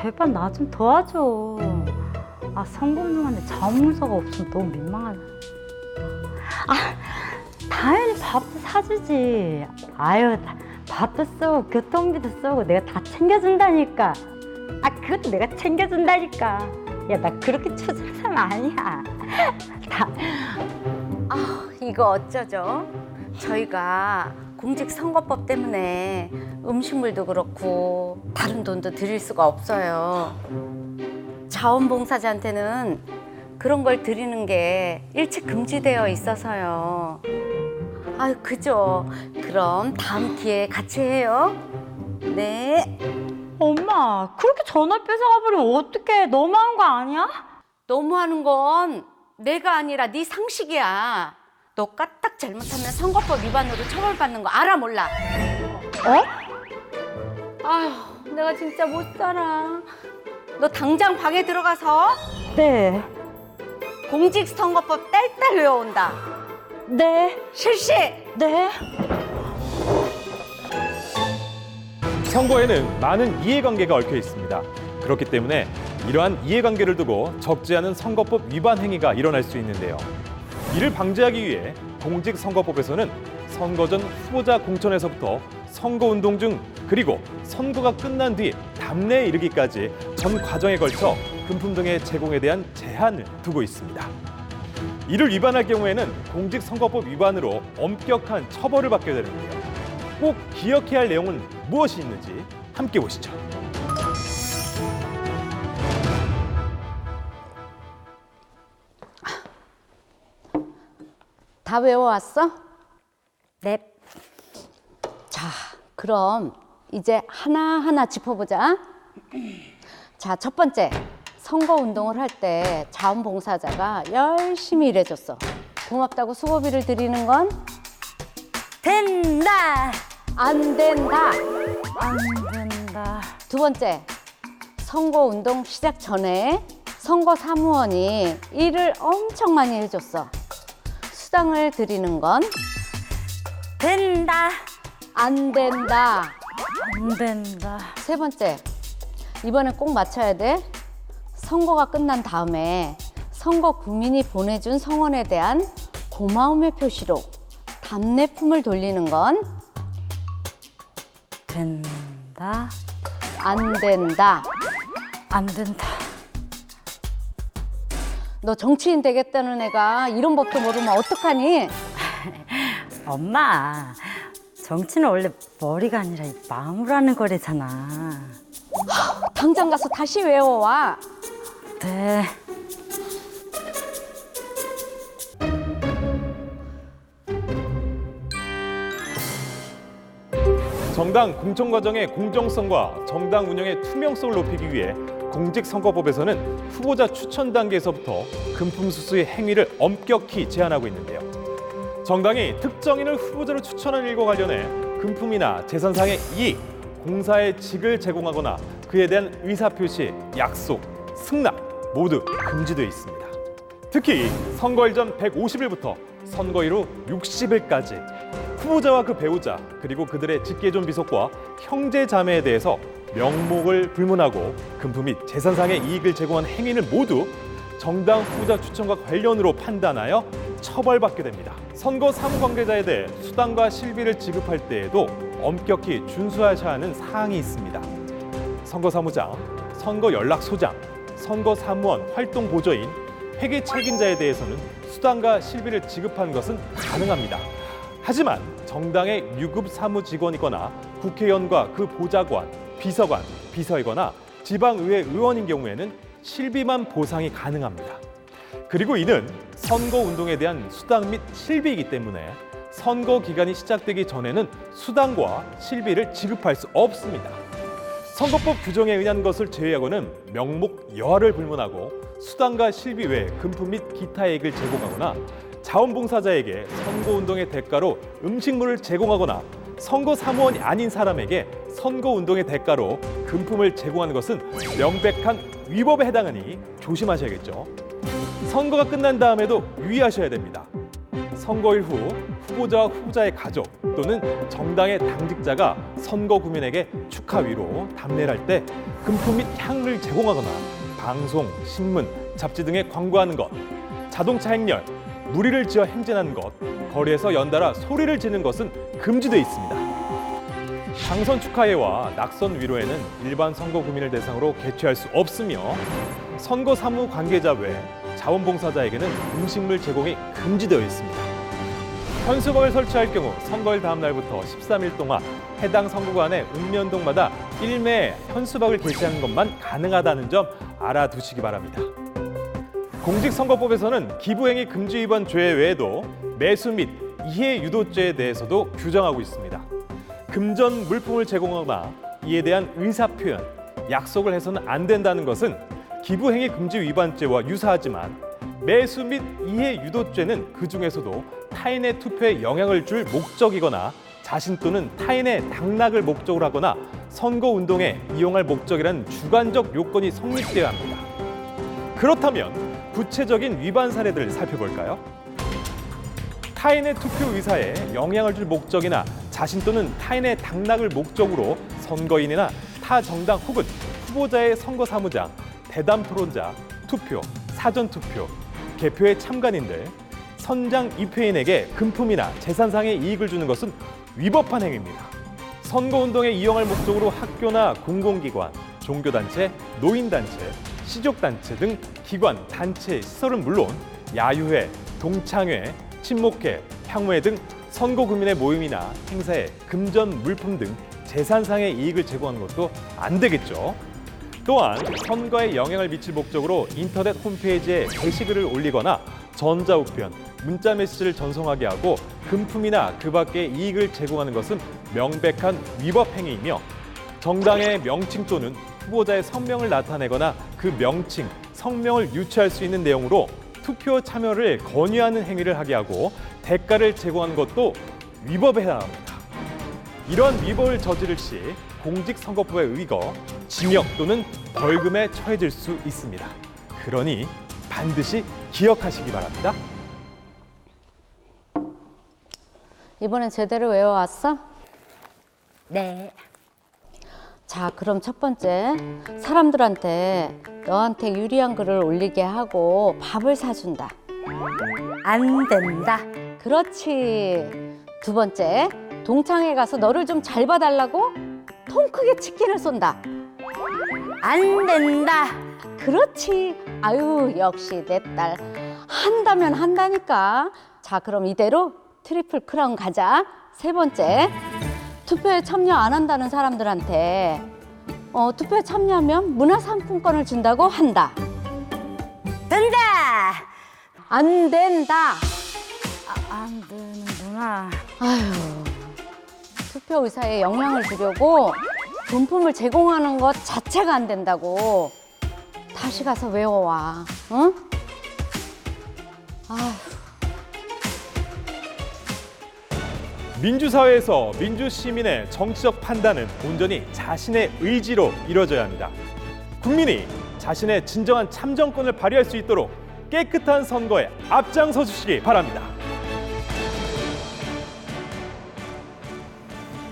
제발 나 좀 도와줘. 아, 성공하는데 자문서가 없으면 너무 민망하다. 아, 당연히 밥도 사주지. 아유, 다- 밥도 쓰고 교통비도 쓰고 내가 다 챙겨준다니까. 아, 그것도 내가 챙겨준다니까. 야, 나 그렇게 초조한 사람 아니야. 다, 아, 이거 어쩌죠? 저희가 공직선거법 때문에 음식물도 그렇고 다른 돈도 드릴 수가 없어요. 자원봉사자한테는 그런 걸 드리는 게 일찍 금지되어 있어서요. 아유, 그죠. 그럼 다음 기회에 같이 해요. 네. 엄마, 그렇게 전화 뺏어가버리면 어떡해. 너무한 거 아니야? 너무하는 건 내가 아니라 네 상식이야. 너 까딱 잘못하면 선거법 위반으로 처벌받는 거 알아 몰라? 어? 아휴, 내가 진짜 못 살아. 너 당장 방에 들어가서 네. 공직선거법 딸딸 외워온다. 네. 실시! 네. 선거에는 많은 이해관계가 얽혀 있습니다. 그렇기 때문에 이러한 이해관계를 두고 적지 않은 선거법 위반 행위가 일어날 수 있는데요. 이를 방지하기 위해 공직선거법에서는 선거 전 후보자 공천에서부터 선거운동 중 그리고 선거가 끝난 뒤 답례에 이르기까지 전 과정에 걸쳐 금품 등의 제공에 대한 제한을 두고 있습니다. 이를 위반할 경우에는 공직선거법 위반으로 엄격한 처벌을 받게 되는데요. 꼭 기억해야 할 내용은 무엇이 있는지 함께 보시죠. 다 외워왔어? 네. 자, 그럼 이제 하나하나 짚어보자. 자, 첫 번째. 선거 운동을 할 때 자원봉사자가 열심히 일해줬어. 고맙다고 수고비를 드리는 건안 된다. 된다. 안 된다. 두 번째. 선거 운동 시작 전에 선거 사무원이 일을 엄청 많이 해줬어. 수당을 드리는 건안 된다. 된다. 안 된다. 세 번째, 이번엔 꼭 맞춰야 돼. 선거가 끝난 다음에 선거 국민이 보내준 성원에 대한 고마움의 표시로 답례품을 돌리는 건안 된다. 된다. 안 된다. 너 정치인 되겠다는 애가 이런 법도 모르면 어떡하니? 엄마, 정치는 원래 머리가 아니라 이 마음으로 하는 거래잖아. 당장 가서 다시 외워와. 네. 정당 공천 과정의 공정성과 정당 운영의 투명성을 높이기 위해 공직선거법에서는 후보자 추천 단계에서부터 금품 수수의 행위를 엄격히 제한하고 있는데요. 정당이 특정인을 후보자로 추천하는 일과 관련해 금품이나 재산상의 이익, 공사의 직을 제공하거나 그에 대한 의사표시, 약속, 승낙 모두 금지되어 있습니다. 특히 선거일 전 150일부터 선거일 후 60일까지 후보자와 그 배우자 그리고 그들의 직계존 비속과 형제 자매에 대해서 명목을 불문하고 금품 및 재산상의 이익을 제공한 행위는 모두 정당 후보자 추천과 관련으로 판단하여 처벌받게 됩니다. 선거 사무 관계자에 대해 수당과 실비를 지급할 때에도 엄격히 준수하셔야 하는 사항이 있습니다. 선거사무장, 선거연락소장, 선거사무원 활동 보조인, 회계 책임자에 대해서는 수당과 실비를 지급하는 것은 가능합니다. 하지만 정당의 유급 사무 직원이거나 국회의원과 그 보좌관, 비서관, 비서이거나 지방의회 의원인 경우에는 실비만 보상이 가능합니다. 그리고 이는 선거 운동에 대한 수당 및 실비이기 때문에 선거 기간이 시작되기 전에는 수당과 실비를 지급할 수 없습니다. 선거법 규정에 의한 것을 제외하고는 명목 여하를 불문하고 수당과 실비 외 금품 및 기타 이익을 제공하거나 자원봉사자에게 선거운동의 대가로 음식물을 제공하거나 선거 사무원이 아닌 사람에게 선거 운동의 대가로 금품을 제공하는 것은 명백한 위법에 해당하니 조심하셔야겠죠. 선거가 끝난 다음에도 유의하셔야 됩니다. 선거일 후 후보자와 후보자의 가족 또는 정당의 당직자가 선거 구민에게 축하 위로 답례를 할 때 금품 및 향을 제공하거나 방송, 신문, 잡지 등에 광고하는 것, 자동차 행렬, 무리를 지어 행진하는 것, 거리에서 연달아 소리를 지는 것은 금지돼 있습니다. 당선 축하회와 낙선 위로에는 일반 선거 구민을 대상으로 개최할 수 없으며 선거 사무 관계자 외 자원봉사자에게는 음식물 제공이 금지되어 있습니다. 현수막을 설치할 경우 선거일 다음 날부터 13일 동안 해당 선거관의 읍면동마다 일매 현수막을 게시하는 것만 가능하다는 점 알아두시기 바랍니다. 공직선거법에서는 기부행위 금지 위반 죄 외에도 매수 및 이해 유도죄에 대해서도 규정하고 있습니다. 금전 물품을 제공하거나 이에 대한 의사 표현, 약속을 해서는 안 된다는 것은 기부행위 금지 위반죄와 유사하지만 매수 및 이해 유도죄는 그 중에서도 타인의 투표에 영향을 줄 목적이거나 자신 또는 타인의 당락을 목적으로 하거나 선거 운동에 이용할 목적이라는 주관적 요건이 성립되어야 합니다. 그렇다면 구체적인 위반 사례들을 살펴볼까요? 타인의 투표 의사에 영향을 줄 목적이나 자신 또는 타인의 당락을 목적으로 선거인이나 타 정당 혹은 후보자의 선거 사무장, 대담 토론자, 투표, 사전 투표, 개표의 참관인들, 선장 입회인에게 금품이나 재산상의 이익을 주는 것은 위법한 행위입니다. 선거운동에 이용할 목적으로 학교나 공공기관, 종교단체, 노인단체, 시족단체 등 기관, 단체, 시설은 물론 야유회, 동창회, 친목회, 향후회 등 선거 구민의 모임이나 행사에 금전 물품 등 재산상의 이익을 제공하는 것도 안 되겠죠. 또한 선거에 영향을 미칠 목적으로 인터넷 홈페이지에 게시글을 올리거나 전자우편, 문자 메시지를 전송하게 하고 금품이나 그 밖의 이익을 제공하는 것은 명백한 위법 행위이며 정당의 명칭 또는 후보자의 성명을 나타내거나 그 명칭, 성명을 유추할 수 있는 내용으로 투표 참여를 권유하는 행위를 하게 하고 대가를 제공하는 것도 위법에 해당합니다. 이러한 위법을 저지를 시 공직선거법에 의거 징역 또는 벌금에 처해질 수 있습니다. 그러니 반드시 기억하시기 바랍니다. 이번엔 제대로 외워왔어? 네. 자, 그럼 첫 번째. 사람들한테 너한테 유리한 글을 올리게 하고 밥을 사준다. 안 된다. 그렇지. 두 번째. 동창회 가서 너를 좀 잘 봐달라고 통 크게 치킨을 쏜다. 안 된다. 그렇지. 아유, 역시 내 딸. 한다면 한다니까. 자, 그럼 이대로 트리플 크라운 가자. 세 번째. 투표에 참여 안 한다는 사람들한테 어, 투표에 참여하면 문화상품권을 준다고 한다. 된다. 안 된다. 아, 안 되는구나. 아휴. 투표 의사에 영향을 주려고 돈품을 제공하는 것 자체가 안 된다고. 다시 가서 외워와. 응? 아휴. 민주사회에서 민주시민의 정치적 판단은 온전히 자신의 의지로 이루어져야 합니다. 국민이 자신의 진정한 참정권을 발휘할 수 있도록 깨끗한 선거에 앞장서 주시기 바랍니다.